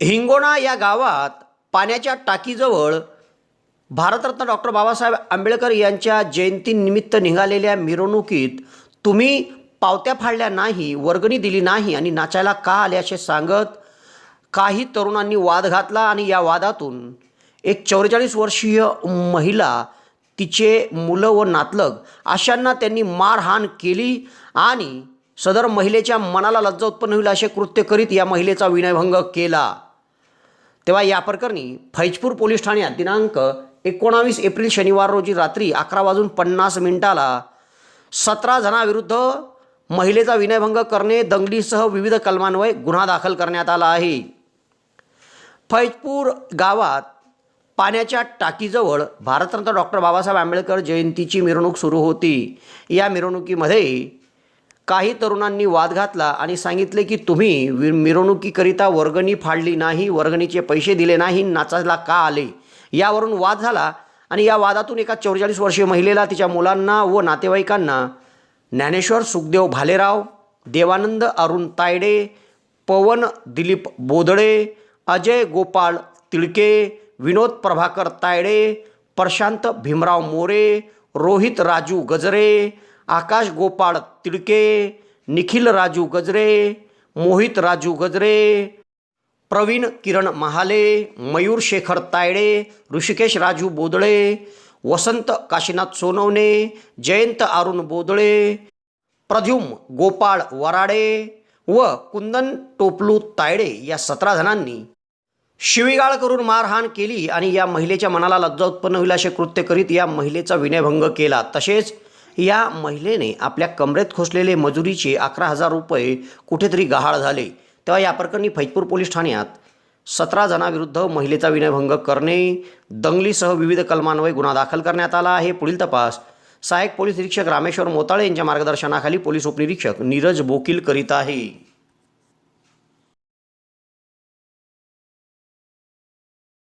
हिंगोणा या गावात पाण्याच्या टाकीजवळ भारतरत्न डॉक्टर बाबासाहेब आंबेडकर यांच्या जयंतीनिमित्त निघालेल्या मिरवणुकीत तुम्ही पावत्या फाडल्या नाही वर्गणी दिली नाही आणि नाचायला का आले असे सांगत काही तरुणांनी वाद घातला आणि या वादातून एक चौवेचाळीस वर्षीय महिला तिचे मुलं व नातलग अशांना त्यांनी मारहाण केली आणि सदर महिलेच्या मनाला लज्जा उत्पन्न होईल असे कृत्य करीत या महिलेचा विनयभंग केला. तेव्हा या प्रकरणी फैजपूर पोलीस ठाण्यात दिनांक एकोणावीस एप्रिल शनिवार रोजी रात्री अकरा वाजून पन्नास मिनिटाला सतरा जणांविरुद्ध महिलेचा विनयभंग करणे दंगलीसह विविध कलमान्वये गुन्हा दाखल करण्यात आला आहे. फैजपूर गावात पाण्याच्या टाकीजवळ भारतरत्न डॉक्टर बाबासाहेब आंबेडकर जयंतीची मिरवणूक सुरू होती. या मिरवणुकीमध्ये काही तरुणांनी वाद घातला आणि सांगितले की तुम्ही वि मिरवणुकीकरिता वर्गणी फाडली नाही वर्गणीचे पैसे दिले नाही नाचायला का आले? यावरून वाद झाला आणि या वादातून एका चौवेचाळीस वर्षीय महिलेला तिच्या मुलांना व नातेवाईकांना ज्ञानेश्वर सुखदेव भालेराव देवानंद अरुण तायडे पवन दिलीप बोदडे अजय गोपाळ तिळके विनोद प्रभाकर तायडे प्रशांत भीमराव मोरे रोहित राजू गजरे आकाश गोपाळ तिडके निखिल राजू गजरे मोहित राजू गजरे प्रवीण किरण महाले मयूर शेखर तायडे ऋषिकेश राजू बोदळे वसंत काशीनाथ सोनवणे जयंत अरुण बोदळे प्रद्युम गोपाळ वराडे व कुंदन टोपलू तायडे या सतरा जणांनी शिवीगाळ करून मारहाण केली आणि या महिलेच्या मनाला लज्जा उत्पन्न होईल असे कृत्य करीत या महिलेचा विनयभंग केला. तसेच या महिलेने आपल्या कमरेत खोसलेले मजुरीचे अकरा हजार रुपये कुठेतरी गहाळ झाले. तेव्हा या प्रकरणी फैजपूर पोलीस ठाण्यात सतरा जणांविरुद्ध महिलेचा विनयभंग करणे दंगलीसह विविध कलमान्वये गुन्हा दाखल करण्यात आला आहे. पुढील तपास. सहाय्यक पोलीस निरीक्षक रामेश्वर मोताळे यांच्या मार्गदर्शनाखाली पोलीस उपनिरीक्षक नीरज बोकील करीत आहे.